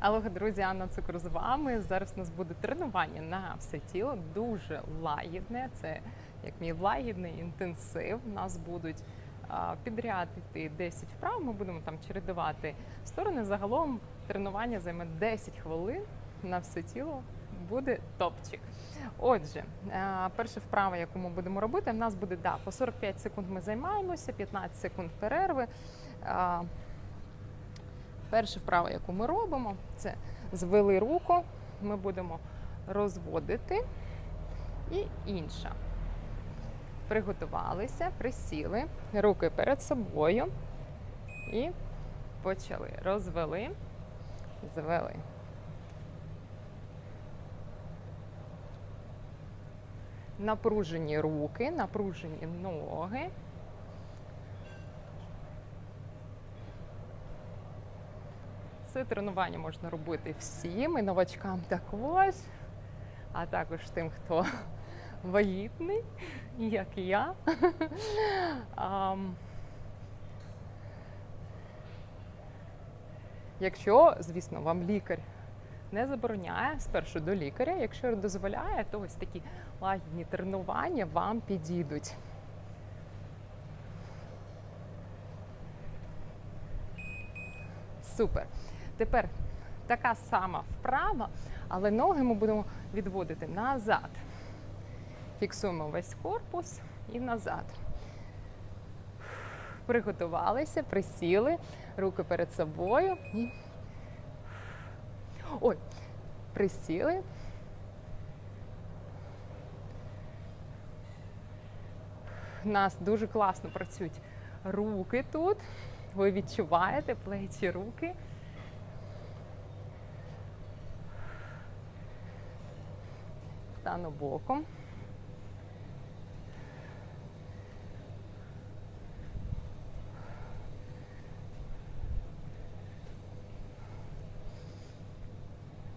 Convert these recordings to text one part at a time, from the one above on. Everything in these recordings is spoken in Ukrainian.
Алло, друзі, Анна Цукор з вами. Зараз у нас буде тренування на все тіло, дуже лагідне. Це як мій лагідний інтенсив. У нас будуть підряд іти 10 вправ. Ми будемо там чередувати сторони. Загалом тренування займе 10 хвилин на все тіло. Буде топчик. Отже, перша вправа, яку ми будемо робити, в нас буде да, по 45 секунд ми займаємося, 15 секунд перерви. Перша вправа, яку ми робимо, це звели руку, ми будемо розводити. І інша. Приготувалися, присіли, руки перед собою і почали. Розвели, звели. Напружені руки, напружені ноги. Це тренування можна робити всім, і новачкам також, а також тим, хто вагітний, як і я. Якщо, звісно, вам лікар не забороняє спершу до лікаря, якщо дозволяє, то ось такі лагідні тренування вам підійдуть. Супер. Тепер така сама вправа, але ноги ми будемо відводити назад. Фіксуємо весь корпус і назад. Приготувалися, присіли, руки перед собою. І... Ой, присіли. У нас дуже класно працюють руки тут. Ви відчуваєте плечі руки. Стану боком.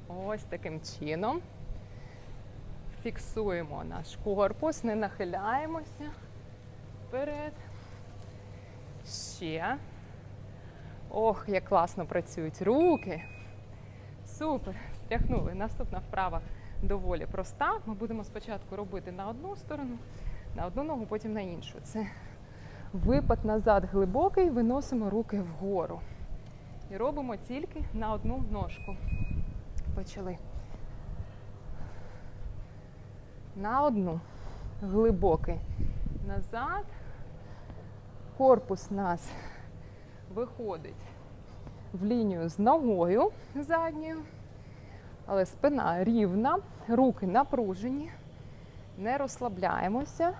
Ось таким чином. Фіксуємо наш корпус, не нахиляємося вперед. Ще. Ох, як класно працюють руки. Супер. Стряхнули. Наступна вправа доволі проста. Ми будемо спочатку робити на одну сторону, на одну ногу, потім на іншу. Це випад назад глибокий, виносимо руки вгору. І робимо тільки на одну ножку. Почали. На одну. Глибокий. Назад. Корпус нас виходить в лінію з ногою задньою, але спина рівна, руки напружені, не розслабляємося.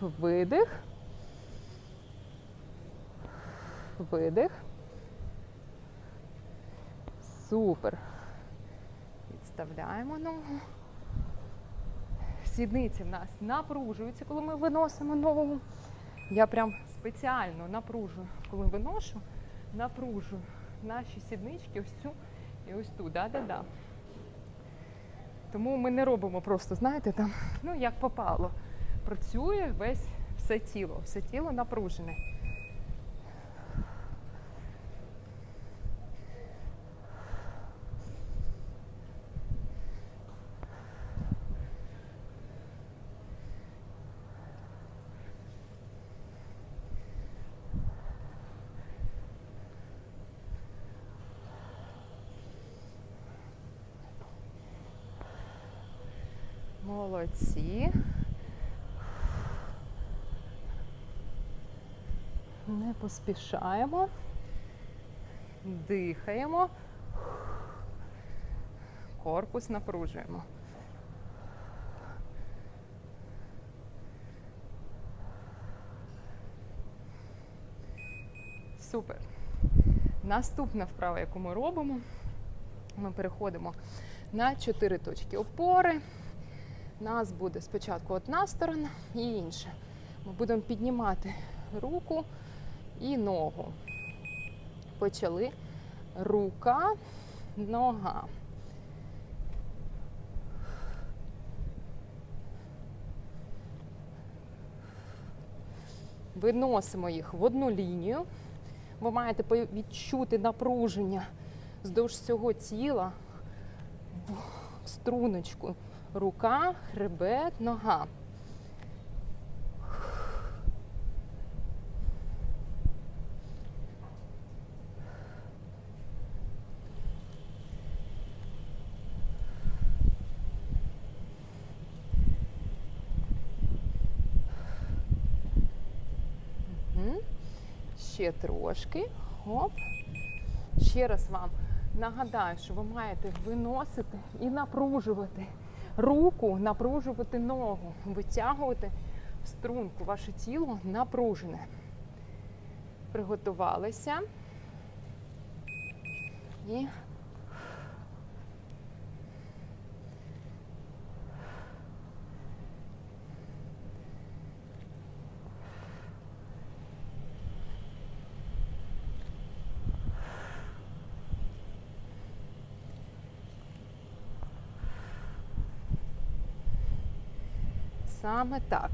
Видих. Видих. Супер. Відставляємо ногу. Сідниці в нас напружуються, коли ми виносимо ногу. Я прям спеціально напружу, коли виношу, напружую наші сіднички, ось цю і ось ту. Да-да-да. Тому ми не робимо просто, знаєте, там, ну як попало. Працює весь все тіло, все тіло напружене. Молодці. Не поспішаємо. Дихаємо. Корпус напружуємо. Супер. Наступна вправа, яку ми робимо, ми переходимо на чотири точки опори. У нас буде спочатку одна сторона і інша. Ми будемо піднімати руку і ногу. Почали рука, нога. Виносимо їх в одну лінію. Ви маєте відчути напруження вздовж всього тіла, в струночку. Рука, хребет, нога. Ще трошки. Оп. Ще раз вам нагадаю, що ви маєте виносити і напружувати руку, напружувати ногу, витягувати в струнку. Ваше тіло напружене. Приготувалися. І Саме так.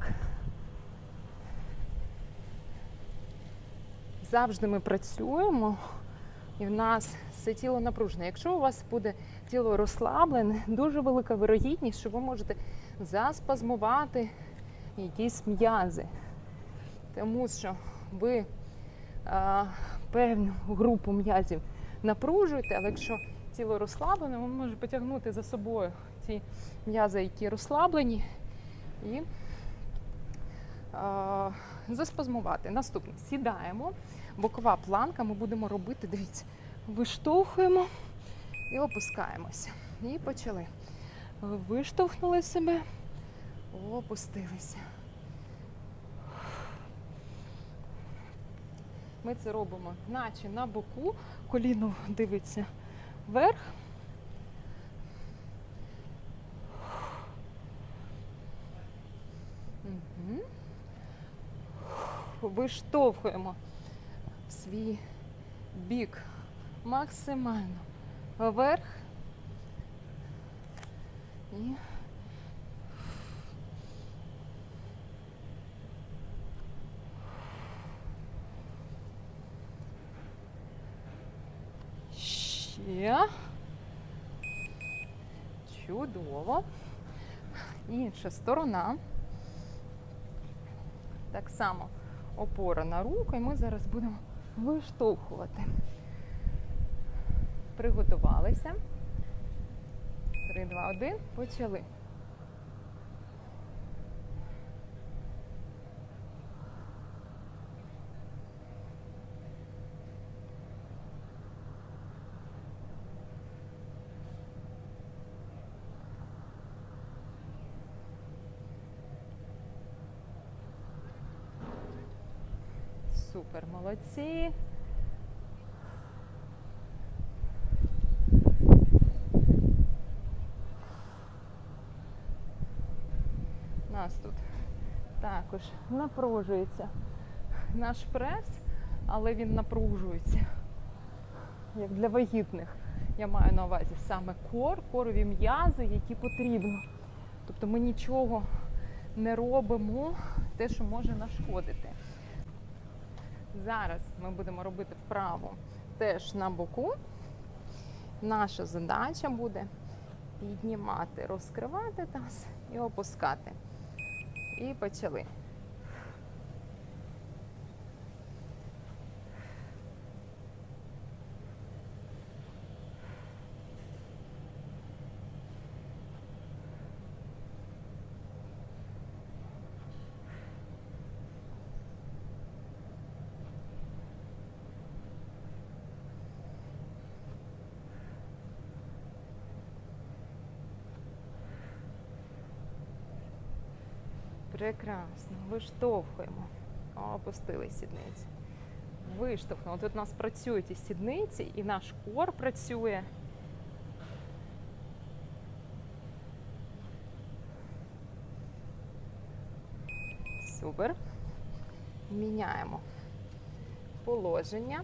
Завжди ми працюємо, і в нас все тіло напружене. Якщо у вас буде тіло розслаблене, дуже велика вирогідність, що ви можете заспазмувати якісь м'язи. Тому що ви а, певну групу м'язів напружуєте, але якщо тіло розслаблене, ви можете потягнути за собою ті м'язи, які розслаблені, і а, заспазмувати. Наступне сідаємо, бокова планка. Ми будемо робити, дивіться, виштовхуємо і опускаємося. І почали. Виштовхнули себе, опустилися. Ми це робимо, наче на боку, коліно дивиться вверх. Виштовхуємо в свій бік максимально вверх. І ще. Чудово. Інша сторона. Так само опора на руку, і ми зараз будемо виштовхувати. Приготувалися. 3, 2, 1. Почали. Супер, молодці. Нас тут також напружується наш прес, але він напружується. Як для вагітних. Я маю на увазі саме кор, корові м'язи, які потрібно. Тобто ми нічого не робимо, те, що може нашкодити. Зараз ми будемо робити вправу теж на боку. Наша задача буде піднімати, розкривати таз і опускати. І почали. Прекрасно. Виштовхуємо. Опустили сідниці. Виштовхнули. Тут у нас працюють і сідниці, і наш кор працює. Супер. Міняємо положення.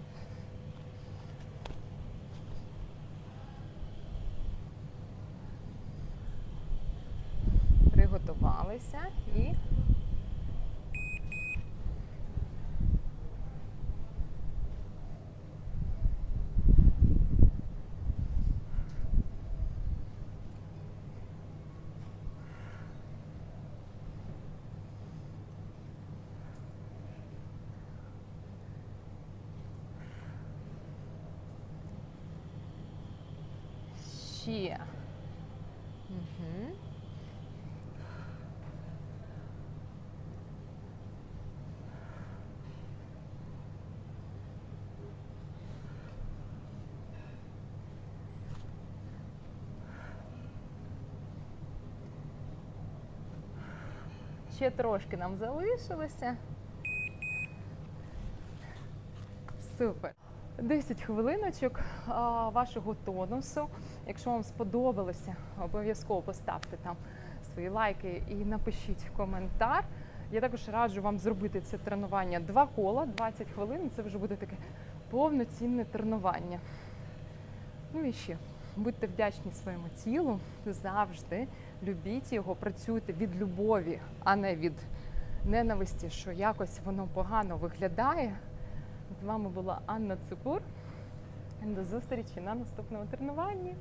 Ставишся і. Ще. Ще трошки нам залишилося. Супер. 10 хвилиночок вашого тонусу. Якщо вам сподобалося, обов'язково поставте там свої лайки і напишіть коментар. Я також раджу вам зробити це тренування два кола, 20 хвилин. Це вже буде таке повноцінне тренування. Ну і ще будьте вдячні своєму тілу завжди. Любіть його, працюйте від любові, а не від ненависті, що якось воно погано виглядає. З вами була Анна Цукур. До зустрічі на наступному тренуванні.